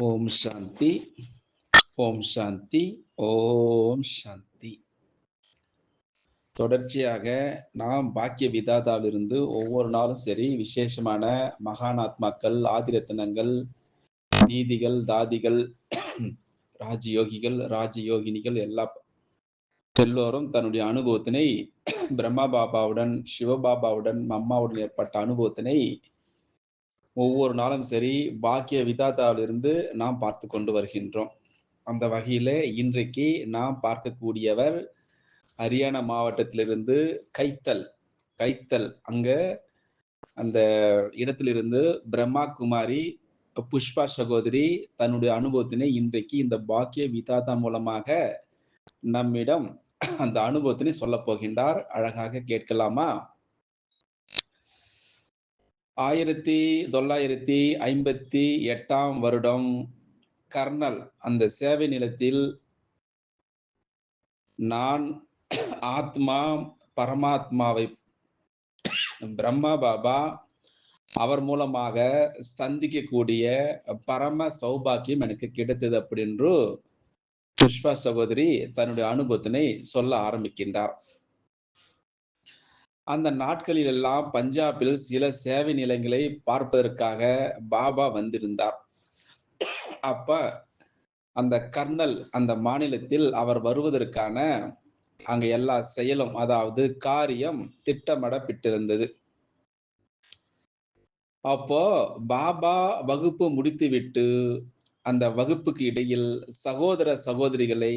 ஓம் சாந்தி. ஓம் சாந்தி. ஓம் சாந்தி. தொடர்ச்சியாக நாம் பாக்கிய விதாதாவிலிருந்து ஒவ்வொரு நாளும் சரி விசேஷமான மகானாத்மாக்கள் ஆதிரத்தனங்கள் தீதிகள் தாதிகள் ராஜயோகிகள் ராஜயோகினிகள் எல்லா எல்லோரும் தன்னுடைய அனுபவத்தினை பிரம்மா பாபாவுடன் சிவபாபாவுடன் அம்மாவுடன் ஏற்பட்ட அனுபவத்தினை ஒவ்வொரு நாளும் சரி பாக்கிய விதாதாவிலிருந்து நாம் பார்த்து கொண்டு வருகின்றோம். அந்த வகையில இன்றைக்கு நாம் பார்க்கக்கூடியவர் ஹரியானா மாவட்டத்திலிருந்து கைத்தல் கைத்தல். அங்க அந்த இடத்திலிருந்து பிரம்மா குமாரி புஷ்பா சகோதரி தன்னுடைய அனுபவத்தினை இன்றைக்கு இந்த பாக்கிய விதாதா மூலமாக நம்மிடம் அந்த அனுபவத்தினை சொல்ல போகின்றார். அழகாக கேட்கலாமா? ஆயிரத்தி தொள்ளாயிரத்தி ஐம்பத்தி எட்டாம் வருடம் கர்னல். அந்த சேவை நிலத்தில் நான் ஆத்மா பரமாத்மாவை பிரம்மா பாபா அவர் மூலமாக சந்திக்கக்கூடிய பரம சௌபாக்கியம் எனக்கு கிடைத்தது அப்படின்று புஷ்பா சகோதரி தன்னுடைய அனுபவத்தினை சொல்ல ஆரம்பிக்கின்றார். அந்த நாட்களில் எல்லாம் பஞ்சாபில் சில சேவை நிலையங்களை பார்ப்பதற்காக பாபா வந்திருந்தார். அப்ப அந்த கர்னல் அந்த மாநிலத்தில் அவர் வருவதற்கான அங்க எல்லா செயலும் அதாவது காரியம் திட்டமிடப்பட்டிருந்தது. அப்போ பாபா வகுப்பு முடித்துவிட்டு அந்த வகுப்புக்கு இடையில் சகோதர சகோதரிகளை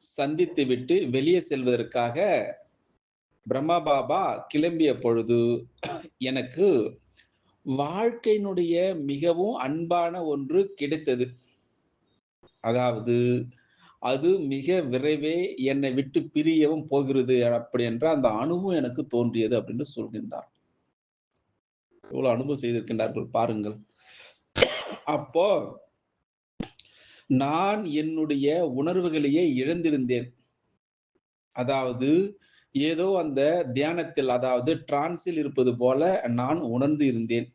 சந்தித்து விட்டு வெளியே செல்வதற்காக பிரம்மா பாபா கிளம்பிய பொழுது எனக்கு வாழ்க்கையினுடைய மிகவும் அன்பான ஒன்று கிடைத்தது. அதாவது அது மிக விரைவே என்னை விட்டு பிரியவும் போகிறது அப்படி என்ற அந்த அனுபவம் எனக்கு தோன்றியது அப்படின்னு சொல்கின்றார். எவ்வளவு அனுபவம் செய்திருக்கின்றார்கள் பாருங்கள். அப்போ நான் என்னுடைய உணர்வுகளையே இழந்திருந்தேன். அதாவது ஏதோ அந்த தியானத்தில் அதாவது டிரான்ஸில் இருப்பது போல நான் உணர்ந்து இருந்தேன்.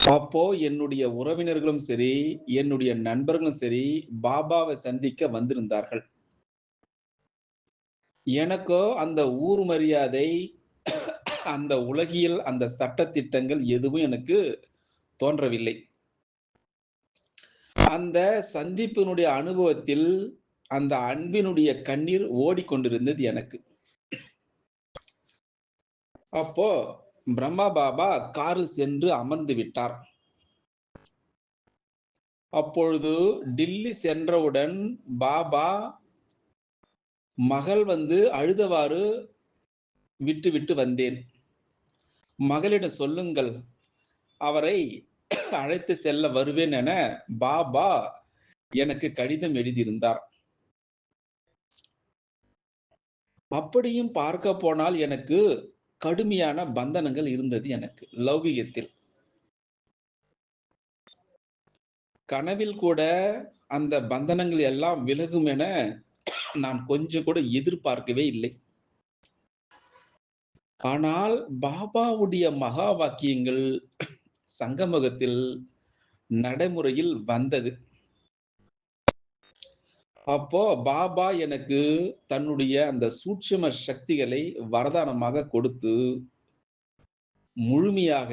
அப்போ என்னுடைய உறவினர்களும் சரி என்னுடைய நண்பர்களும் சரி பாபாவை சந்திக்க வந்திருந்தார்கள். எனக்கோ அந்த ஊர் மரியாதை அந்த உலகியல் அந்த சட்டத்திட்டங்கள் எதுவும் எனக்கு தோன்றவில்லை. அந்த சந்திப்பினுடைய அனுபவத்தில் அந்த அன்பினுடைய கண்ணீர் ஓடிக்கொண்டிருந்தது எனக்கு. அப்போ பிரம்மா பாபா காரு சென்று அமர்ந்து விட்டார். அப்பொழுது டில்லி சென்றவுடன் பாபா மகள் வந்து அழுதவாறு விட்டு விட்டு வந்தேன். மகளிடம் சொல்லுங்கள் அவரை அழைத்து செல்ல வருவேன் என பாபா எனக்கு கடிதம் எழுதியிருந்தார். அப்படியும் பார்க்க போனால் எனக்கு கடுமையான பந்தனங்கள் இருந்தது எனக்கு லௌகிகத்தில். கனவில் கூட அந்த பந்தனங்கள் எல்லாம் விலகும் என நான் கொஞ்சம் கூட எதிர்பார்க்கவே இல்லை. ஆனால் பாபாவுடைய மகா வாக்கியங்கள் சங்கமகத்தில் நடைமுறையில் வந்தது. அப்போ பாபா எனக்கு தன்னுடைய அந்த சூட்சம சக்திகளை வரதானமாக கொடுத்து முழுமையாக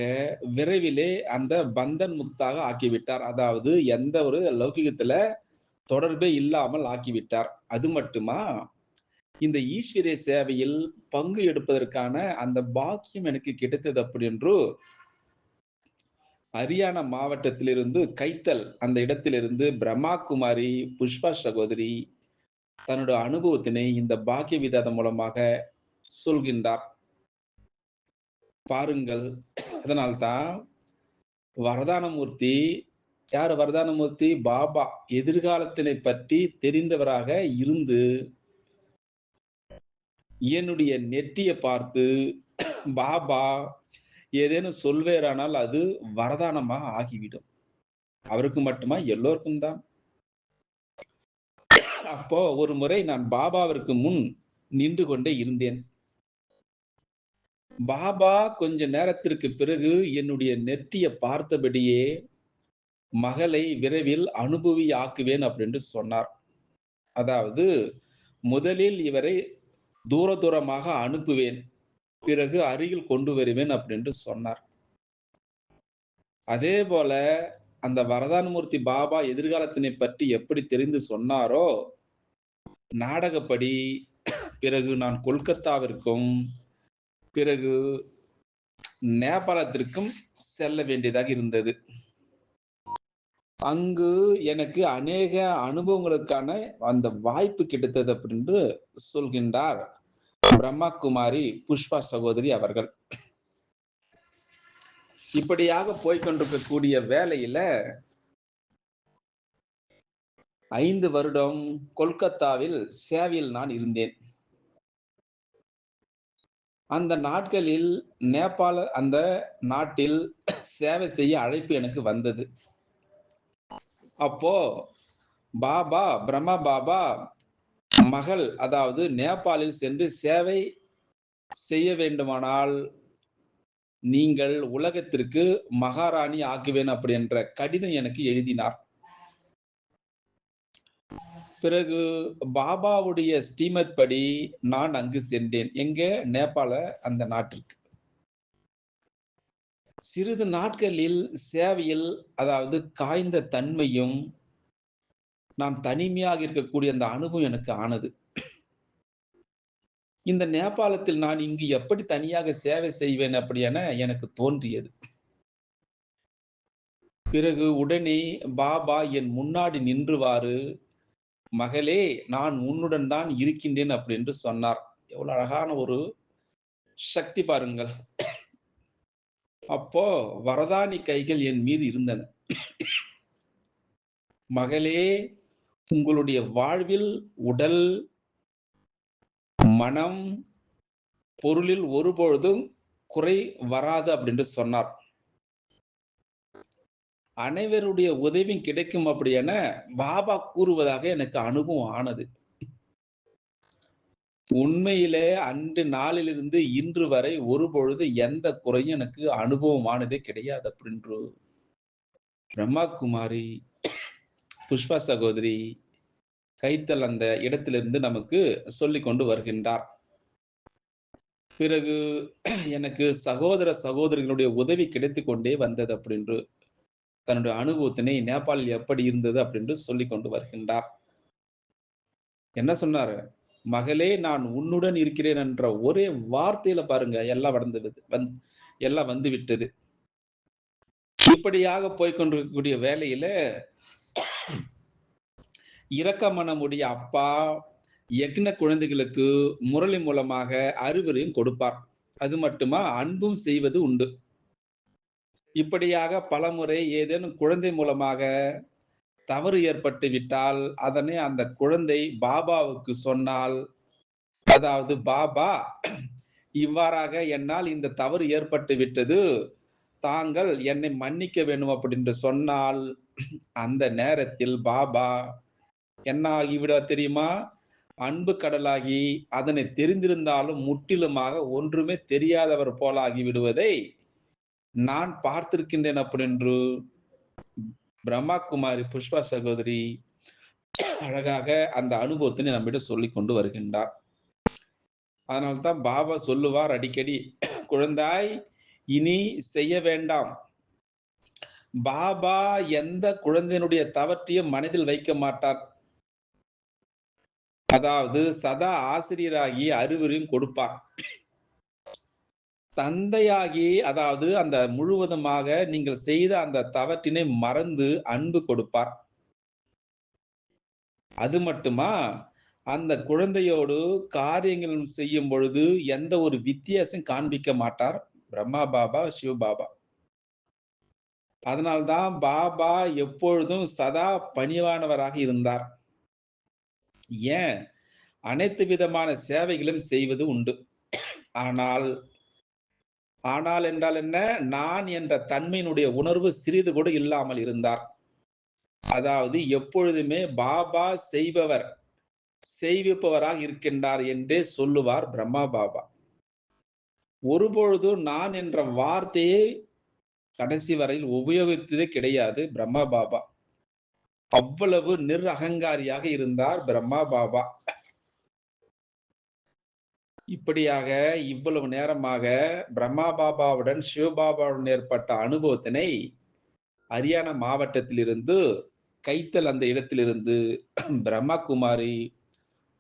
விரைவிலே அந்த பந்தன் முத்தாக ஆக்கிவிட்டார். அதாவது எந்த ஒரு லௌகிகத்துல தொடர்பே இல்லாமல் ஆக்கிவிட்டார். அது மட்டுமா? இந்த ஈஸ்வரிய சேவையில் பங்கு எடுப்பதற்கான அந்த பாக்கியம் எனக்கு கிடைத்தது அப்படி என்று ஹரியானா மாவட்டத்திலிருந்து கைத்தல் அந்த இடத்திலிருந்து பிரம்மா குமாரி புஷ்பா சகோதரி தன்னோட அனுபவத்தினை இந்த பாக்கிய விதாதம் மூலமாக சொல்கின்றார். பாருங்கள் அதனால்தான் வரதானமூர்த்தி யார் வரதானமூர்த்தி? பாபா. எதிர்காலத்தினை பற்றி தெரிந்தவராக இருந்து என்னுடைய நெற்றியை பார்த்து பாபா ஏதேனும் சொல்வேரானால் அது வரதானமாக ஆகிவிடும். அவருக்கு மட்டுமா? எல்லோருக்கும் தான். அப்போ ஒரு முறை நான் பாபாவிற்கு முன் நின்று கொண்டே இருந்தேன். பாபா கொஞ்ச நேரத்திற்கு பிறகு என்னுடைய நெற்றிய பார்த்தபடியே மகளை விரைவில் அனுபவி ஆக்குவேன் அப்படின்னு சொன்னார். அதாவது முதலில் இவரை தூர தூரமாக அனுப்புவேன். பிறகு அருகில் கொண்டு வருவேன் அப்படின்னு சொன்னார். அதே போல அந்த வரதானமூர்த்தி பாபா எதிர்காலத்தினை பற்றி எப்படி தெரிந்து சொன்னாரோ நாடகப்படி பிறகு நான் கொல்கத்தாவிற்கும் பிறகு நேபாளத்திற்கும் செல்ல வேண்டியதாக இருந்தது. அங்கு எனக்கு அநேக அனுபவங்களுக்கான அந்த வாய்ப்பு கிடைத்தது அப்படின்னு சொல்கின்றார். பிரம்மா குமாரி புஷ்பா சகோதரி அவர்கள். இப்படியாக போய்கொண்டிருக்கக்கூடிய வேலையில ஐந்து வருடம் கொல்கத்தாவில் சேவையில் நான் இருந்தேன். அந்த நாட்களில் நேபாள அந்த நாட்டில் சேவை செய்ய அழைப்பு எனக்கு வந்தது. அப்போ பாபா பிரம்மா பாபா மகள் அதாவது நேபாளில் சென்று சேவை செய்ய வேண்டுமானால் நீங்கள் உலகத்திற்கு மகாராணி ஆக்குவேன் அப்படி என்ற கடிதம் எனக்கு எழுதினார். பிறகு பாபாவுடைய ஸ்ரீமத் படி நான் அங்கு சென்றேன். எங்க? நேபாள அந்த நாட்டிற்கு. சிறிது நாட்களில் சேவையில் அதாவது காய்ந்த தன்மையும் நான் தனிமையாக இருக்கக்கூடிய அந்த அனுபவம் எனக்கு ஆனது. இந்த நேபாளத்தில் நான் இங்கு எப்படி தனியாக சேவை செய்வேன் அப்படி என எனக்கு தோன்றியது. பிறகு உடனே பாபா என் முன்னாடி நின்றுவாறு மகளே நான் உன்னுடன் தான் இருக்கின்றேன் அப்படி என்று சொன்னார். எவ்வளவு அழகான ஒரு சக்தி பாருங்கள். அப்போ வரதானி கைகள் என் மீது இருந்தன. மகளே உங்களுடைய வாழ்வில் உடல் மனம் பொருளில் ஒருபொழுதும் குறை வராது அப்படின்னு சொன்னார். அனைவருடைய உதவியும் கிடைக்கும் அப்படி என பாபா கூறுவதாக எனக்கு அனுபவம் ஆனது. உண்மையிலே அன்று நாளிலிருந்து இன்று வரை ஒரு பொழுது எந்த குறையும் எனக்கு அனுபவமானதே கிடையாது அப்படின்று. பிரம்மா குமாரி புஷ்பா சகோதரி கைத்தல் அந்த இடத்திலிருந்து நமக்கு சொல்லி கொண்டு வருகின்றார். பிறகு எனக்கு சகோதர சகோதரிகளுடைய உதவி கிடைத்து கொண்டே வந்தது அப்படின்று தன்னுடைய அனுபவத்தினை நேபாளில் எப்படி இருந்தது அப்படின்னு சொல்லி கொண்டு வருகின்றார். என்ன சொன்னாரு? மகளே நான் உன்னுடன் இருக்கிறேன் என்ற ஒரே வார்த்தையில பாருங்க எல்லாம் வளர்ந்துடுது வந்து எல்லாம் வந்து விட்டது. இப்படியாக போய்கொண்டிருக்கக்கூடிய வேலையில இரக்கமனமுடைய அப்பா யக்ன குழந்தைகளுக்கு முரளி மூலமாக அறிவுரையும் கொடுப்பார். அது மட்டுமா? அன்பும் செய்வது உண்டு. இப்படியாக பலமுறை ஏதேனும் குழந்தை மூலமாக தவறு ஏற்பட்டு விட்டால் அதனை அந்த குழந்தை பாபாவுக்கு சொன்னால் அதாவது பாபா இவ்வாறாக என்னால் இந்த தவறு ஏற்பட்டு விட்டது. தாங்கள் என்னை மன்னிக்க வேண்டும் அப்படின்னு சொன்னால் அந்த நேரத்தில் பாபா என்ன ஆகிவிட தெரியுமா? அன்பு கடலாகி அதனை தெரிந்திருந்தாலும் முற்றிலுமாக ஒன்றுமே தெரியாதவர் போல ஆகிவிடுவதை நான் பார்த்திருக்கின்றேன் அப்படின்று பிரம்மா குமாரி புஷ்பா சகோதரி அழகாக அந்த அனுபவத்தினை நம்மிடம் சொல்லி கொண்டு வருகின்றார். அதனால்தான் பாபா சொல்லுவார் அடிக்கடி குழந்தாய் இனி செய்ய வேண்டாம். பாபா எந்த குழந்தையினுடைய தவற்றையும் மனதில் வைக்க மாட்டார். அதாவது சதா ஆசிரியராகி அறிவுரையும் கொடுப்பார். தந்தையாகி அதாவது அந்த முழுவதுமாக நீங்கள் செய்த அந்த தவற்றினை மறந்து அன்பு கொடுப்பார். அது மட்டுமா? அந்த குழந்தையோடு காரியங்களும் செய்யும் பொழுது எந்த ஒரு வித்தியாசம் காண்பிக்க மாட்டார். பிரம்மா பாபா சிவ பாபா. அதனால்தான் பாபா எப்பொழுதும் சதா பணிவானவராக இருந்தார். ஏன்? அனைத்து விதமான சேவைகளும் செய்வது உண்டு. ஆனால் ஆனால் என்றால் என்ன? நான் என்ற தன்மையினுடைய உணர்வு சிறிது கூட இல்லாமல் இருந்தார். அதாவது எப்பொழுதுமே பாபா செய்பவர் செய்விப்பவராக இருக்கின்றார் என்றே சொல்லுவார் பிரம்மா பாபா. ஒருபொழுதும் நான் என்ற வார்த்தையை கடைசி வரையில் உபயோகித்ததே கிடையாது பிரம்மா பாபா. அவ்வளவு நிர் அகங்காரியாக இருந்தார் பிரம்மா பாபா. இப்படியாக இவ்வளவு நேரமாக பிரம்மா பாபாவுடன் சிவபாபாவுடன் ஏற்பட்ட அனுபவத்தினை ஹரியானா மாவட்டத்திலிருந்து கைத்தல் அந்த இடத்திலிருந்து பிரம்மா குமாரி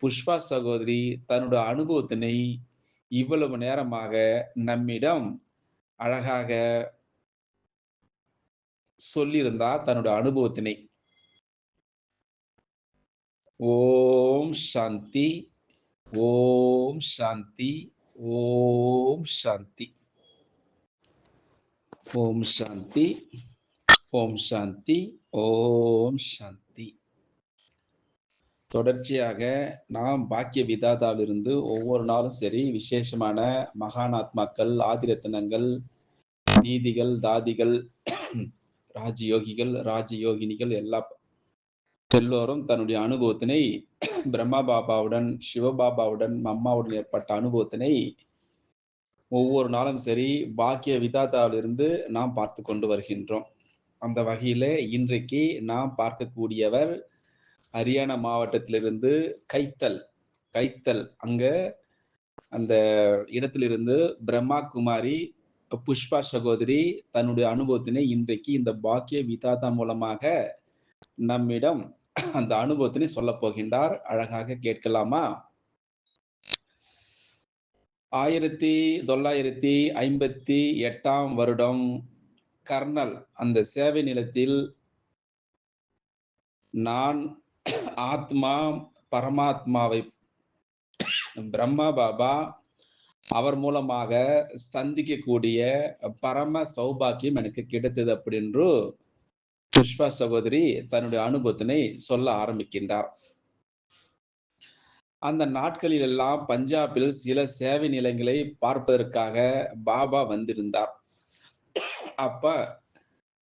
புஷ்பா சகோதரி தன்னுடைய அனுபவத்தினை இவ்வளவு நேரமாக நம்மிடம் அழகாக சொல்லியிருந்தார் தன்னுடைய அனுபவத்தினை. ஓம் சாந்தி ஓம் சாந்தி ஓம் சாந்தி. ஓம் சாந்தி ஓம் சாந்தி ஓம் சாந்தி. தொடர்ச்சியாக நாம் பாக்கிய விதாதாவிலிருந்து ஒவ்வொரு நாளும் சரி விசேஷமான மகானாத்மாக்கள் ஆதிரத்தினங்கள் தீதிகள் தாதிகள் ராஜயோகிகள் ராஜயோகினிகள் எல்லா எல்லோரும் தன்னுடைய அனுபவத்தினை பிரம்மா பாபாவுடன் சிவபாபாவுடன் அம்மாவுடன் ஏற்பட்ட அனுபவத்தினை ஒவ்வொரு நாளும் சரி பாக்கிய விதாதாவிலிருந்து நாம் பார்த்து கொண்டு வருகின்றோம். அந்த வகையில இன்றைக்கு நாம் பார்க்கக்கூடியவர் ஹரியானா மாவட்டத்திலிருந்து கைத்தல் கைத்தல் அங்க அந்த இடத்திலிருந்து பிரம்மா குமாரி புஷ்பா சகோதரி தன்னுடைய அனுபவத்தினை இன்றைக்கு இந்த பாக்கிய விதாதா மூலமாக நம்மிடம் அந்த அனுபவத்தினை சொல்ல போகின்றார். அழகாக கேட்கலாமா? ஆயிரத்தி தொள்ளாயிரத்தி ஐம்பத்தி எட்டாம் வருடம் கர்னல் அந்த சேவை நிலத்தில் நான் ஆத்மா பரமாத்மாவை பிரம்மா பாபா அவர் மூலமாக சந்திக்கக்கூடிய பரம சௌபாக்கியம் எனக்கு கிடைத்தது அப்படின்று புஷ்பா சகோதரி தன்னுடைய அனுபவத்தினை சொல்ல ஆரம்பிக்கின்றார். அந்த நாட்களில் எல்லாம் பஞ்சாபில் சில சேவை நிலையங்களை பார்ப்பதற்காக பாபா வந்திருந்தார். அப்ப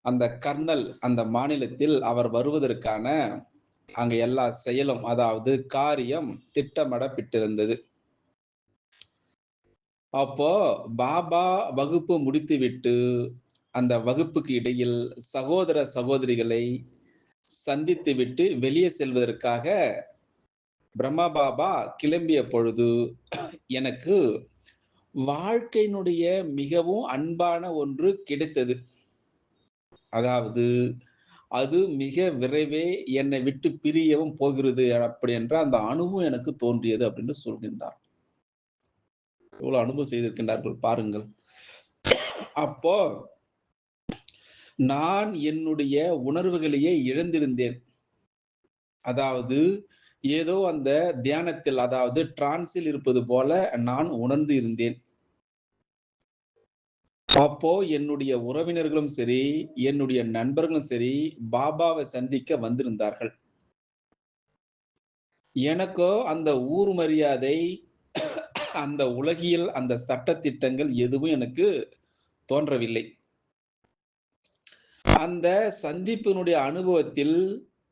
அந்த கர்னல் அந்த மாநிலத்தில் அவர் வருவதற்கான அங்க எல்லா செயலும் அதாவது காரியம் திட்டமிடப்பட்டிருந்தது. அப்போ பாபா வகுப்பு முடித்துவிட்டு அந்த வகுப்புக்கு இடையில் சகோதர சகோதரிகளை சந்தித்து விட்டு வெளியே செல்வதற்காக பிரம்மா பாபா கிளம்பிய பொழுது எனக்கு வாழ்க்கையினுடைய மிகவும் அன்பான ஒன்று கிடைத்தது. அதாவது அது மிக விரைவே என்னை விட்டு பிரியவும் போகிறது அப்படி என்ற அந்த அணுவும் எனக்கு தோன்றியது அப்படின்னு சொல்கின்றார். எவ்வளவு அனுபவம் செய்திருக்கின்றார்கள் பாருங்கள். அப்போ நான் என்னுடைய உணர்வுகளையே இழந்திருந்தேன். அதாவது ஏதோ அந்த தியானத்தில் அதாவது டிரான்ஸில் இருப்பது போல நான் உணர்ந்து இருந்தேன். அப்போ என்னுடைய உறவினர்களும் சரி என்னுடைய நண்பர்களும் சரி பாபாவை சந்திக்க வந்திருந்தார்கள். எனக்கோ அந்த ஊர் மரியாதை அந்த உலகியல் அந்த சட்டத்திட்டங்கள் எதுவும் எனக்கு தோன்றவில்லை. அந்த சந்திப்பினுடைய அனுபவத்தில்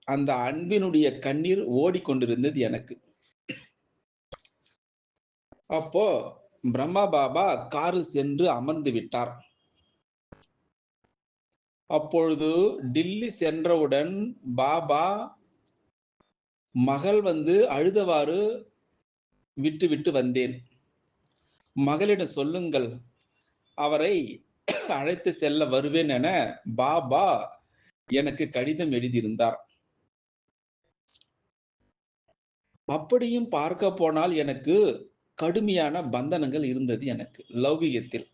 அந்த அன்பினுடைய கண்ணீர் ஓடிக்கொண்டிருந்தது எனக்கு. அப்போ பிரம்மா பாபா காரில் சென்று அமர்ந்து விட்டார். அப்பொழுது டில்லி சென்றவுடன் பாபா மகள் வந்து அழுதவாறு விட்டு விட்டு வந்தேன். மகளிடம் சொல்லுங்கள் அவரை அழைத்து செல்ல வருவேன் என பாபா எனக்கு கடிதம் எழுதியிருந்தார். அப்படியும் பார்க்க போனால் எனக்கு கடுமையான பந்தனங்கள் இருந்தது எனக்கு. லௌகிகத்தில்.